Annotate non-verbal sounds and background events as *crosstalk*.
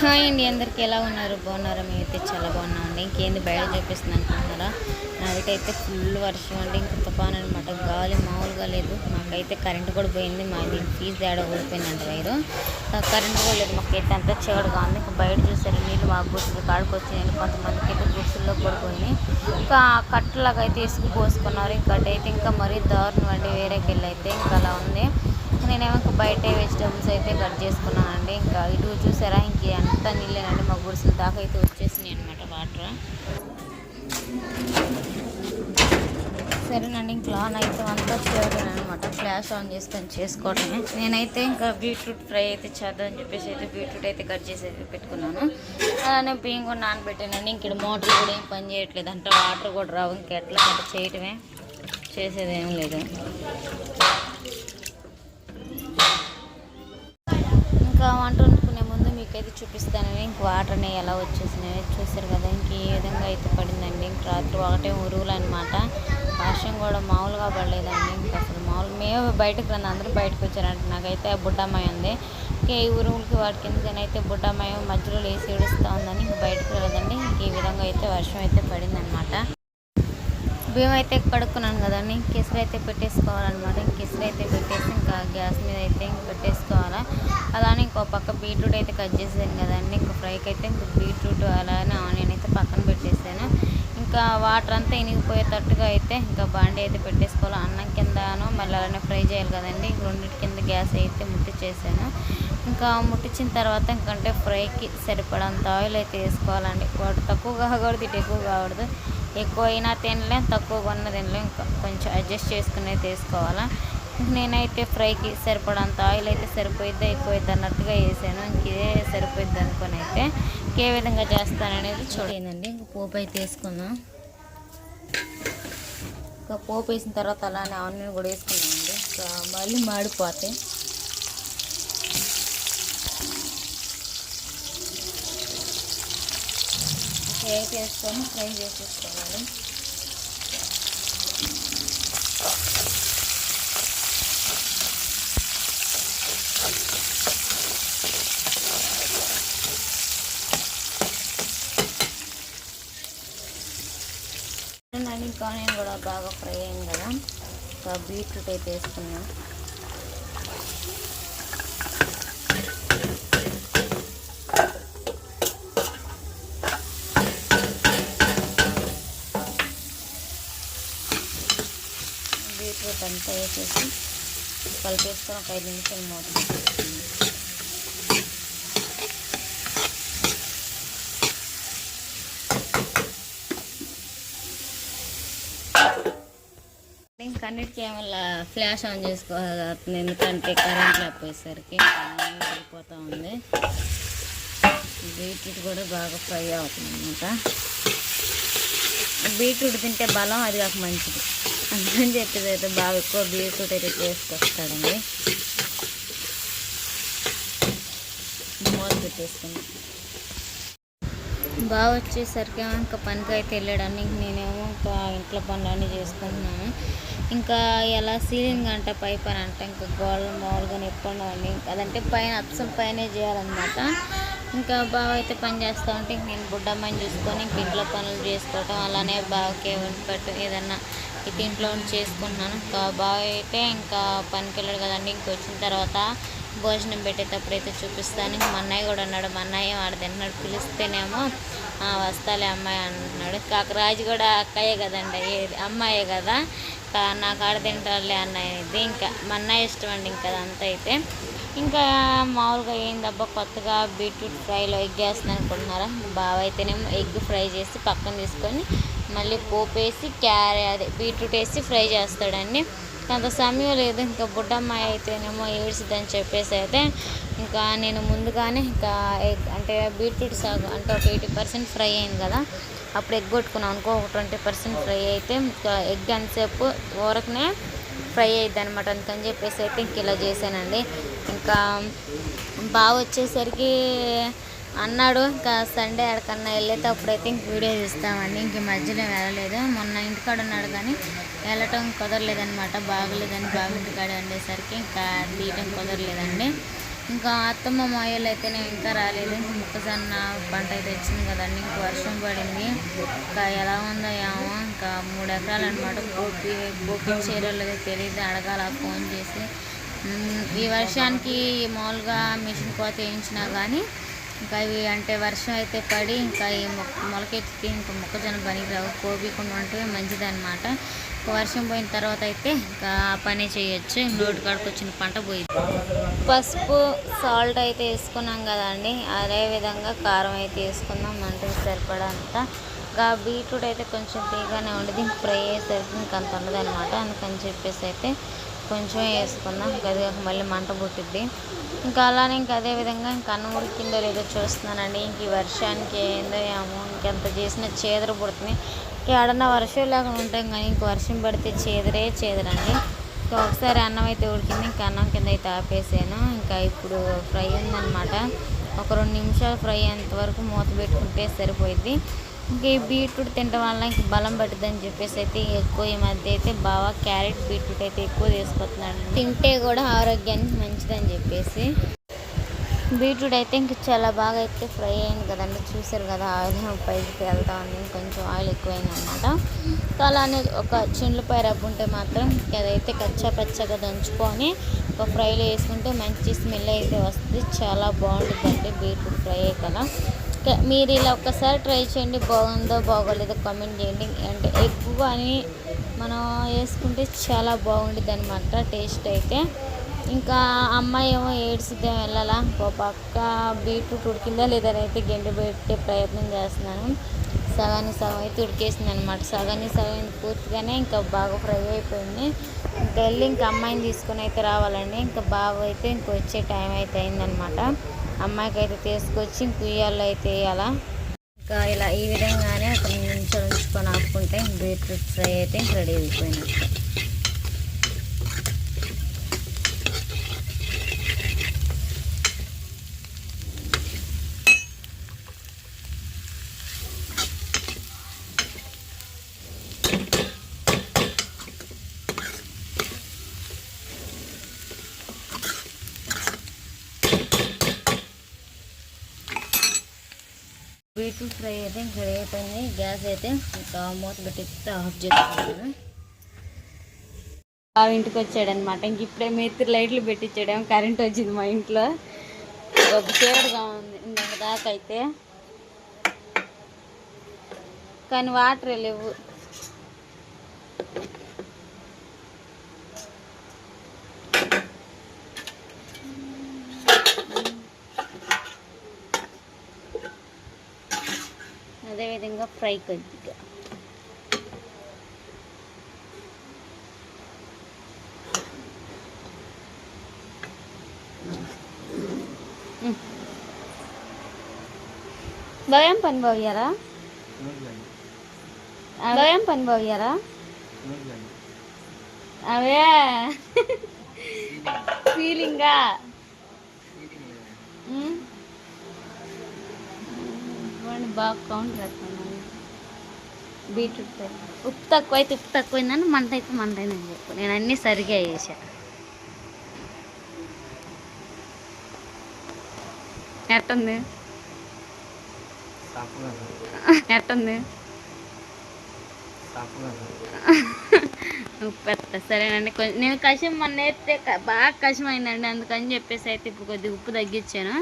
Hi అండి అందరికి ఎలా ఉన్నారు? బాగున్నారా? మేమైతే చాలా బాగున్నాం అండి ఇంకేంది బయట చూపిస్తుంది అనుకుంటున్నారా? నాకైతే ఫుల్ వర్షం అండి. ఇంక తుఫాన్ అనమాట గాలి మామూలుగా లేదు. మాకైతే కరెంట్ కూడా పోయింది. మా దీని ఫీజు తేడా ఓడిపోయిందండి వైరు కరెంట్ కూడా లేదు. మాకైతే అంతా చీకటిగా ఉంది. ఇంకా బయట చూసారు? నీళ్ళు మా గుడ్సులు కాడికి వచ్చినాయి. కొంతమందికి అయితే గుడ్సుల్లో పడిపోయినాయి ఇంకా కట్టలాగా అయితే ఇసుకు పోసుకున్నారు. ఇంకా అయితే ఇంకా మరీ దారుణం అండి. వేరే వెళ్ళి అయితే ఇంకా అలా ఉంది. నేనేమో ఇంకా బయట వెజిటబుల్స్ అయితే కట్ చేసుకున్నానండి. ఇంకా ఇటు చూసారా ఇంక అంతా నీళ్ళేనండి మా గుడిసెల దాకా అయితే వచ్చేసినాయి అనమాట వాటర్. సరేనండి ఇంక లాన్ అయితే అంతా చేయడం అనమాట ఫ్లాష్ ఆన్ చేసుకొని చేసుకోవడమే. నేనైతే ఇంకా బీట్రూట్ ఫ్రై అయితే చేద్దామని చెప్పేసి అయితే బీట్రూట్ అయితే కట్ చేసి అయితే పెట్టుకున్నాను. అలానే బియ్యం కూడా నానబెట్టానండి. ఇంక మోటార్ కూడా ఏం పని చేయట్లేదు. అంటే వాటర్ కూడా రావు. ఇంకెట్లా కట్ చేయటమే. చేసేది ఏం లేదు. ఇంకా వంట వండుకునే ముందు మీకైతే చూపిస్తానని ఇంక వాటర్ అనేవి ఎలా వచ్చేసినాయి చూసారు కదా ఇంక ఏ విధంగా అయితే పడిందండి. ఇంక రాత్రి ఒకటే ఉరువులు అనమాట వర్షం కూడా మామూలుగా పడలేదండి. ఇంక అసలు మామూలు మేము బయటకు రండి అందరూ బయటకు వచ్చారంట. నాకైతే బుడ్డమ్మాయి ఉంది. ఇంక ఈ ఉరువులకి వాటికి ఎందుకనైతే బుడ్డమ్మాయి మధ్యలో లేసి ఏడుస్తూ ఉందని ఇంక బయటకు వెళ్ళదండి ఇంక ఈ విధంగా అయితే వర్షం అయితే పడిందనమాట బియ్యం అయితే కడుక్కున్నాను కదండి. కిసరు అయితే పెట్టేసుకోవాలన్నమాట. ఇంక ఇసురు అయితే పెట్టేసి ఇంకా గ్యాస్ మీద అయితే ఇంక ఒక పక్క బీట్రూట్ అయితే కట్ చేసాను కదండి. ఇంకా ఫ్రైకి అయితే ఇంకా బీట్రూట్ అలానే ఆనియన్ అయితే పక్కన పెట్టేసాను. ఇంకా వాటర్ అంతా ఇనిగిపోయేటట్టుగా అయితే ఇంకా బాండి అయితే పెట్టేసుకోవాలి. అన్నం కిందను మళ్ళీ అలానే ఫ్రై చేయాలి కదండి. రెండింటి కింద గ్యాస్ అయితే ముట్టించేసాను ఇంకా ముట్టించిన తర్వాత ఇంకంటే ఫ్రైకి సరిపడంత ఆయిల్ అయితే వేసుకోవాలండి. వాటి తక్కువ కాకూడదు ఇటు ఎక్కువ కాకూడదు. ఎక్కువ అయినా తినలేం తక్కువ కొన్న తినలేం. ఇంకా కొంచెం అడ్జస్ట్ చేసుకునే అయితే నేనైతే ఫ్రైకి సరిపడంత ఆయిల్ అయితే సరిపోయిద్దా ఎక్కువ అన్నట్టుగా వేసాను. ఇంక ఇదే సరిపోయిద్ది అనుకొని అయితే ఇంకే విధంగా చేస్తాననేది చూడండి ఇంక పోపు అయితే వేసుకుందాం. ఇంకా పోపు వేసిన తర్వాత అలానే ఆనియన్ కూడా వేసుకున్నామండి మళ్ళీ మాడిపోతాయి. ఫ్రై చేసుకొని ఫ్రై చేసేసుకోవాలి. ఇంకా ఆనియన్ కూడా బాగా ఫ్రై అయింది కదా. ఇంకా బీట్రూట్ అయితే వేసుకున్నాం బీట్రూట్ అంతా వేసేసి కలిపేసుకొని ఒక ఐదు నిమిషాలు మోతుంది ఇంకన్నిటికీ ఏమన్నా ఫ్లాష్ ఆన్ చేసుకోవాలి? ఎందుకంటే కరెంట్ లేకపోయేసరికి వెళ్ళిపోతూ ఉంది. బీట్రూట్ కూడా బాగా ఫ్రై అవుతుంది అనమాట బీట్రూట్ తింటే బలం అది కాక మంచిది. అందుకని చెప్పేది అయితే బాగా ఎక్కువ బీట్రూట్ అయితే చేసుకొస్తాడండి. మూత పెట్టేసుకుని బాగా వచ్చేసరికి ఇంకా పనికి అయితే వెళ్ళాడని నేనేమో ఇంకా ఇంట్లో పనులన్నీ చేసుకుంటున్నాను. ఇంకా ఎలా సీలింగ్ అంట పై పని అంట ఇంకా గోడలు మామూలుగా ఎప్పుడండి అదంటే పైన అప్సం పైనే చేయాలన్నమాట. ఇంకా బాగా అయితే పని చేస్తూ ఉంటే ఇంక నేను బుడ్డమ్మని చూసుకొని ఇంక ఇంట్లో పనులు చేసుకోవటం అలానే బావకే వండి పెట్టు ఏదన్నా ఇంట్లో చేసుకుంటున్నాను. ఇంకా బాగా అయితే ఇంకా పనికి వెళ్ళాడు కదండి ఇంక వచ్చిన తర్వాత భోజనం పెట్టేటప్పుడు అయితే చూపిస్తాను. ఇంక మా అన్నయ్య కూడా అన్నాడు మా అన్నయ్య వాడు తిన్నాడు పిలిస్తేనేమో వస్తాలే అమ్మాయి అన్నాడు. కాక రాజు కూడా అక్కయ్యే కదండి అయ్యేది అమ్మాయే కదా. కా- నాకు ఆడ తింటారులే అన్నయ్య ఇది ఇంకా మా అన్నయ్య ఇష్టం అండి ఇంకా అదంతా అయితే. ఇంకా మామూలుగా ఏందబ్బా కొత్తగా బీట్రూట్ ఫ్రైలో ఎగ్ వేస్తున్నాను అనుకుంటున్నారా? బాగా అయితేనేమో ఎగ్ ఫ్రై చేసి పక్కన తీసుకొని మళ్ళీ పోపు వేసి క్యారే అదే బీట్రూట్ వేసి ఫ్రై చేస్తాడండి. అంత సమయం లేదు. ఇంకా బుడ్డమ్మాయి అయితేనేమో ఏడ్చిద్దని చెప్పేసి అయితే ఇంకా నేను ముందుగానే ఇంకా ఎగ్ అంటే బీట్రూట్ సాగు అంటే ఒక ఎయిటీ పర్సెంట్ ఫ్రై అయింది కదా అప్పుడు ఎగ్ కొట్టుకున్నాం అనుకో ఒక ట్వంటీ పర్సెంట్ ఫ్రై అయితే ఇంకా ఎగ్ ఎంతసేపు ఊరకనే ఫ్రై అయ్యిద్ది అనమాట అందుకని చెప్పేసి అయితే ఇంక ఇలా చేశానండి. ఇంకా బాగా వచ్చేసరికి అన్నాడు. ఇంకా సండే ఎక్కడికన్నా వెళ్ళేటప్పుడు అయితే ఇంక వీడియో తీస్తామండి ఇంక మధ్యలో వెళ్ళలేదు. మొన్న ఇంటికాడ ఉన్నాడు కానీ వెళ్ళటం కుదరలేదనమాట బాగలేదని బాగింటికాడ ఉండేసరికి ఇంకా తీయటం కుదరలేదండి. ఇంకా అత్తమ్మ మాయలు నేను ఇంకా రాలేదు. మొక్కజొన్న పంట అయితే వచ్చింది కదండి. ఇంక వర్షం పడింది. ఇంకా ఎలా ఉందో ఏమో ఇంకా మూడు ఎకరాలు అనమాట పోపి పోపి చీరలు తెలియదు. అడగాల ఫోన్ చేసి. ఈ వర్షానికి మామూలుగా మిషన్ కోత వేయించినా కానీ ఇంకా ఇవి అంటే వర్షం అయితే పడి ఇంకా ఈ మొక్క మొలకెత్తి ఇంకా మొక్కజొన్న పనికిరావు. కోపికుండా ఉంటే మంచిదన్నమాట. వర్షం పోయిన తర్వాత అయితే ఇంకా ఆ పని చేయొచ్చు. నోటి కాడికి వచ్చిన పంట పోయింది పసుపు సాల్ట్ అయితే వేసుకున్నాం కదండి. అదే విధంగా కారం అయితే వేసుకుందాం అంటే సరిపడంత. ఇంకా బీట్రూట్ అయితే కొంచెం తీగానే ఉండేది. ఫ్రై అయ్యేసరికి ఇంకా అంత ఉండదు అనమాట అందుకని చెప్పేసి అయితే కొంచెం వేసుకుందాం ఇంకా అది కాక మళ్ళీ మంట పుట్టిద్ది. ఇంకా అలానే ఇంకా అదే విధంగా ఇంకా అన్నం ఉడికిందో లేదో చూస్తున్నానండి. ఇంక ఈ వర్షానికి ఏందో ఏమో ఇంకెంత చేసినా చేదర పుడుతుంది. ఇంకా ఏడన్నా వర్షం లేకుండా ఉంటాం కానీ ఇంక వర్షం పడితే చేదరే చేదరండి. ఇంకా ఒకసారి అన్నం అయితే ఉడికింది. ఇంకా అన్నం కింద అయితే ఆపేసాను. ఇంకా ఇప్పుడు ఫ్రై ఉందన్నమాట. ఒక రెండు నిమిషాలు ఫ్రై అయ్యేంత వరకు మూత పెట్టుకుంటే సరిపోయింది ఇంకా ఈ బీట్రూట్ తినడం వల్ల ఇంక బలం పడుతుందని చెప్పేసి అయితే ఎక్కువ ఈ మధ్య అయితే బాగా క్యారెట్ బీట్రూట్ అయితే ఎక్కువ తీసుకొస్తున్నాడు. తింటే కూడా ఆరోగ్యానికి మంచిదని చెప్పేసి. బీట్రూట్ అయితే ఇంక చాలా బాగా అయితే ఫ్రై అయింది కదండి. చూసారు కదా ఆయిల్ *laughs* పైకి వెళ్తా ఉంది. కొంచెం ఆయిల్ ఎక్కువైంది అనమాట అలానే ఒక చిండ్లపై రబ్బు ఉంటే మాత్రం అదైతే కచ్చా పచ్చగా దంచుకొని ఒక ఫ్రైలో వేసుకుంటే మంచి స్మెల్ అయితే వస్తుంది. చాలా బాగుంటుందండి బీట్రూట్ ఫ్రై కదా. మీరు ఇలా ఒక్కసారి ట్రై చేయండి బాగుందో బాగోలేదో కామెంట్ చేయండి. అంటే ఎక్కువ అని మనం వేసుకుంటే చాలా బాగుంటుంది అనమాట టేస్ట్ అయితే. ఇంకా అమ్మాయి ఏమో ఏడ్చిద్దాం వెళ్ళాలా? ఒక పక్క బీట్రూట్ ఉడికిందా లేదని అయితే గెండి పెట్టే ప్రయత్నం చేస్తున్నాను. సగాన్ని సగం అయితే ఉడికేసింది అనమాట సగాన్ని సగం పూర్తిగానే ఇంకా బాగా ఫ్రై అయిపోయింది. ఇంకా వెళ్ళి ఇంకా అమ్మాయిని తీసుకొని అయితే రావాలండి. ఇంకా బాగా అయితే ఇంకొచ్చే టైం అయితే అయిందనమాట అమ్మాయికి అయితే తీసుకొచ్చి ఇంక అయితే వేయాలా. ఇంకా ఇలా ఈ విధంగానే ఒక నిమిషాలు ఉంచుకొని ఆపుకుంటే బీట్రూట్ ఫ్రై అయితే రెడీ అయిపోయినట్టు. చికెన్ ఫ్రై అయితే ఇంకా రెడీ అయిపోయింది గ్యాస్ అయితే ఇంకా మూత పెట్టి ఆఫ్ చేసుకున్నాను బావ ఇంటికి వచ్చాడనమాట. ఇంక ఇప్పుడే మేత్రి లైట్లు పెట్టించాడేమో కరెంట్ వచ్చింది మా ఇంట్లో. ఒక చీకటిగా ఉంది. ఇందాక దాకా అయితే. కానీ వాటర్ లేవు. అదేవిధంగా ఫ్రై కొద్దిగా. భయం పని పోయారా? భయం పని పోయారా? అవే. ఫీలింగా బాగా కౌంట్ బీట్రూట్ ఫ్రై. ఉప్పు తక్కువ అయితే ఉప్పు తక్కువైందని మంట అయితే మంట అయిందని చెప్పు. నేను అన్నీ సరిగా వేసా ఎట్టుంది? ఎట్టుంది? ఉప్పు ఎత్త. సరేనండి. కొంచెం నేను కషం మొన్న క- బాగా కషం అయిందండి. అందుకని చెప్పేసి అయితే ఇప్పుడు కొద్దిగా ఉప్పు తగ్గించాను.